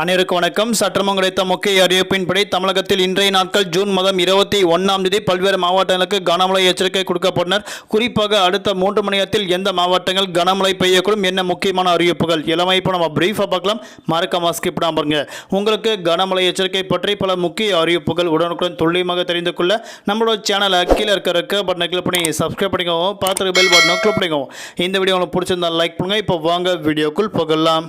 அனைவருக்கு வணக்கம். சற்றமும் கிடைத்த முக்கிய அறிவிப்பின்படி தமிழகத்தில் இன்றைய நாட்கள் ஜூன் மாதம் இருபத்தி ஒன்றாம் தேதி பல்வேறு மாவட்டங்களுக்கு கனமழை எச்சரிக்கை கொடுக்கப்பட்டனர். குறிப்பாக அடுத்த மூன்று மணி நேரத்தில் எந்த மாவட்டங்கள் கனமழை பெய்யக்கூடும் என்ன முக்கியமான அறிவிப்புகள் இளமை இப்போ நம்ம பிரீஃபாக பார்க்கலாம். மறக்காம ஸ்கிப் பண்ணாம பாருங்க உங்களுக்கு கனமழை எச்சரிக்கை பற்றி பல முக்கிய அறிவிப்புகள் உடனுக்குடன் துல்லியமாக தெரிந்து கொள்ள நம்மளோட சேனலை கீழே இருக்க இருக்க பட்டனை கிளிக் பண்ணி சப்ஸ்கிரைப் பண்ணிக்கோங்க. பார்த்துட்டு பெல் பட்டனை கிளிக் பண்ணிக்கோங்க. இந்த வீடியோ உங்களுக்கு பிடிச்சிருந்தா லைக் பண்ணுங்க. இப்போ வாங்க வீடியோக்குள் போகலாம்.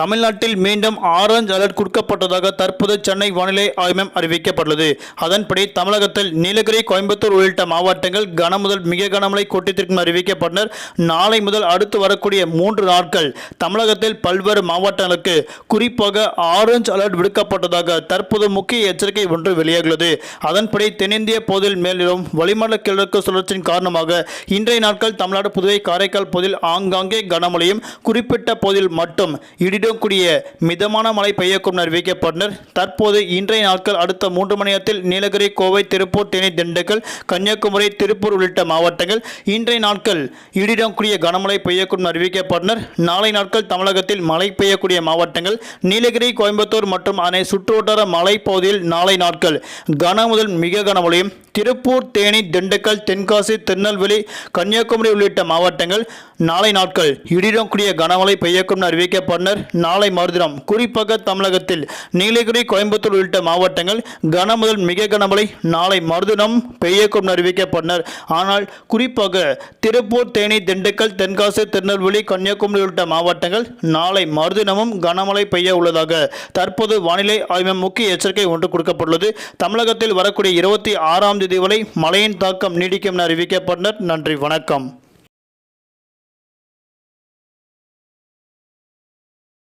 தமிழ்நாட்டில் மீண்டும் ஆரஞ்சு அலர்ட் கொடுக்கப்பட்டதாக தற்போது சென்னை வானிலை ஆய்வு மையம் அறிவிக்கப்பட்டுள்ளது. அதன்படி தமிழகத்தில் நீலகிரி கோயம்புத்தூர் உள்ளிட்ட மாவட்டங்கள் கன முதல் மிக கனமழை கொட்டித்திற்கும் அறிவிக்கப்பட்டனர். நாளை முதல் அடுத்து வரக்கூடிய மூன்று நாட்கள் தமிழகத்தில் பல்வேறு மாவட்டங்களுக்கு குறிப்பாக ஆரஞ்சு அலர்ட் விடுக்கப்பட்டதாக தற்போது முக்கிய எச்சரிக்கை ஒன்று வெளியாகியுள்ளது. அதன்படி தென்னிந்திய பகுதியில் மேலிடும் வளிமண்டல கிழக்கு சுழற்சியின் காரணமாக இன்றைய நாட்கள் தமிழ்நாடு புதுவை காரைக்கால் பகுதியில் ஆங்காங்கே கனமழையும் குறிப்பிட்ட பகுதியில் மட்டும் இடி இடிடக்கூடிய மிதமான மழை பெய்யக்கும் அறிவிக்கப்பட்டனர். தற்போது இன்றைய நாட்கள் அடுத்த மூன்று மணி நேரத்தில் நீலகிரி கோவை திருப்பூர் தேனி திண்டுக்கல் கன்னியாகுமரி திருப்பூர் உள்ளிட்ட மாவட்டங்கள் இன்றைய நாட்கள் இடிடக்கூடிய கனமழை பெய்யக்கும் அறிவிக்கப்பட்டனர். நாளை நாட்கள் தமிழகத்தில் மழை பெய்யக்கூடிய மாவட்டங்கள் நீலகிரி கோயம்புத்தூர் மற்றும் அதனை சுற்றுவட்டார மலைப்பகுதியில் நாளை நாட்கள் கன முதல் மிக கனமழையும் திருப்பூர் தேனி திண்டுக்கல் தென்காசி திருநெல்வேலி கன்னியாகுமரி உள்ளிட்ட மாவட்டங்கள் நாளை நாட்கள் இடிடக்கூடிய கனமழை பெய்யக்கும் அறிவிக்கப்பட்டனர். நாளை மறுதினம் குறிப்பாக தமிழகத்தில் நீலகிரி கோயம்புத்தூர் உள்ளிட்ட மாவட்டங்கள் கன முதல் மிக கனமழை நாளை மறுதினம் பெய்யக்கும் அறிவிக்கப்பட்டனர். ஆனால் குறிப்பாக திருப்பூர் தேனி திண்டுக்கல் தென்காசி திருநெல்வேலி கன்னியாகுமரி உள்ளிட்ட மாவட்டங்கள் நாளை மறுதினமும் கனமழை பெய்ய உள்ளதாக தற்போது வானிலை ஆய்வு முக்கிய எச்சரிக்கை ஒன்று கொடுக்கப்பட்டுள்ளது. தமிழகத்தில் வரக்கூடிய இருபத்தி ஆறாம் தேதி வரை மழையின் தாக்கம் நீடிக்கும் என அறிவிக்கப்பட்டனர். நன்றி வணக்கம்.